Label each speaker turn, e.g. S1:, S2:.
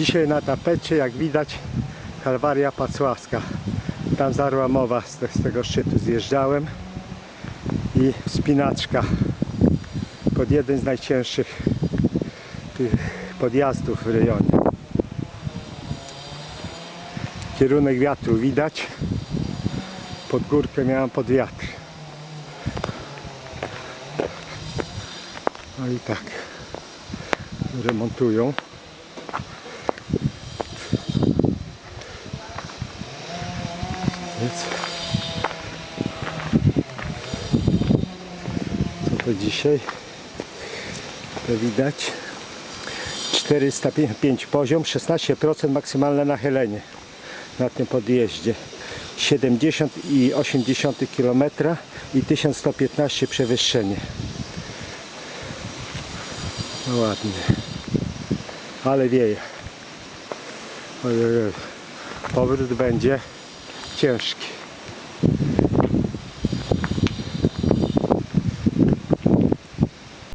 S1: Dzisiaj na tapecie, jak widać, Kalwaria Pacłaska. Tam Zarłamowa z, te, z tego szczytu zjeżdżałem. I wspinaczka pod jeden z najcięższych podjazdów w rejonie. Kierunek wiatru widać. Pod górkę miałem pod wiatr. No i tak. Remontują. Więc co to dzisiaj? To widać 405 poziom, 16% maksymalne nachylenie na tym podjeździe. 70,8 km i 1115 przewyższenie. No ładnie. Ale wieje. Powrót będzie Kersk.